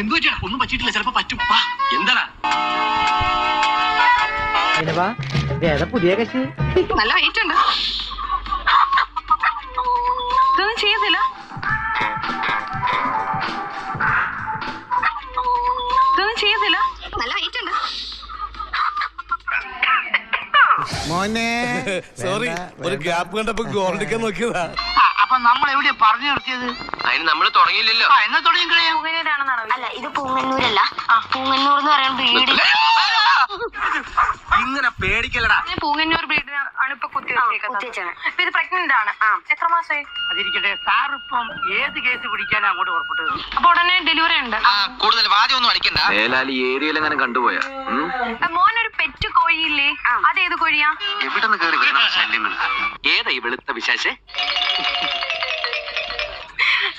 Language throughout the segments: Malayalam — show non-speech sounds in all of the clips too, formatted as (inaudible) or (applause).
എന്തു പറ്റിയാ? ഒന്നും പറ്റിയിട്ടില്ല. ചിലപ്പോ പറ്റും. വാ എന്താടാ? പുതിയ കക്ഷി? നല്ല വെയിറ്റ് ഉണ്ട്. ഇതൊന്നും ചെയ്യത്തില്ല. ഇതൊന്നും ചെയ്യത്തില്ല. നല്ല വെയിറ്റ് ഉണ്ട്. മോനെ (laughs) സോറി ഒരു ഗ്യാപ്പ് കണ്ടപ്പോ ഗോൾഡിക്കാൻ നോക്കിയതാ. അപ്പൊ നമ്മൾ എവിടെ പറഞ്ഞു നിർത്തിയത്? അതിന് നമ്മൾ തുടങ്ങിയില്ലല്ലോ. എന്നാ തുടങ്ങി കഴിയാം അല്ല ഇത് പൂങ്ങന്നൂരല്ല. ആ പൂങ്ങന്നൂർ എന്ന് പറയുന്ന വീട് ഇങ്ങനെ പേടിക്കല്ലടാ. പൂങ്ങന്നൂർ ബ്രീഡ് ആണ് ഇപ്പൊ കുത്തി വെച്ചേക്കുന്നത്. ഇപ്പൊ ഇത് പ്രഗ്നന്റ് ആണ്. എത്ര മാസമായി അതിരിക്കട്ടെ സാർ ഇപ്പം ഏത് കേസ് പിടിക്കാനാ അങ്ങോട്ട് പുറപ്പെട്ടത്? അപ്പൊ ഉടനെ ഡെലിവറി ഉണ്ട്. കൂടുതൽ വാദ്യം ഒന്നും അടിക്കണ്ട. ഏലാൽ ഈ ഏരിയയിൽ എങ്ങനെ കണ്ടുപോയാ? മോനൊരു പെറ്റ് കോഴിയില്ലേ? അതേത് കോഴിയാ? എവിടെ നിന്ന് കയറി വരുന്ന ശല്യങ്ങൾ ഏതാ ഈ വെളുത്ത വിശേഷേ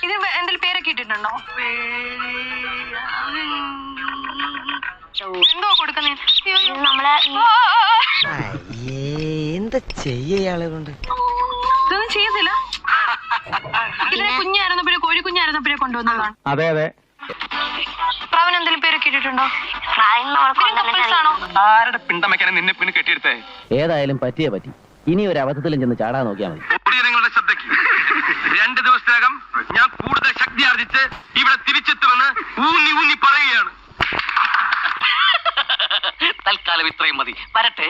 ഇത് എന്തെങ്കിലും പേരൊക്കെ ഇട്ടിട്ടുണ്ടോ? എന്തോ കൊടുക്കുന്നേ? നമ്മളെ എന്താ ചെയ്യയാളെ കൊണ്ട്? ഇതൊന്നും ചെയ്യത്തില്ല. ഇതിനെ കുഞ്ഞായിരുന്നപ്പോഴേ കോഴി കുഞ്ഞായിരുന്നപ്പോഴേ കൊണ്ടുവന്നതാണ്. അതെ അതെ. പ്രാവിന് എന്തെങ്കിലും പേരൊക്കെ ഇട്ടിട്ടുണ്ടോ? കപ്പിൾസ് ആണോ ആരുടെ പിണ്ടമയ്ക്കാണ് നിന്നെ പിന്നെ കെട്ടിയെടുത്തേ? ഏതായാലും പറ്റിയേ പറ്റി. ഇനി ഒരു അബദ്ധത്തിലും ചെന്ന് ചാടാൻ നോക്കിയാൽ മതി. രണ്ട് ദിവസത്തിനകം ഞാൻ കൂടുതൽ ശക്തി ആർജിച്ച് ഇവിടെ തിരിച്ചെത്തുമെന്ന് ഊന്നി ഊന്നി പറയുകയാണ്. തൽക്കാലം ഇത്രയും മതി. വരട്ടെ.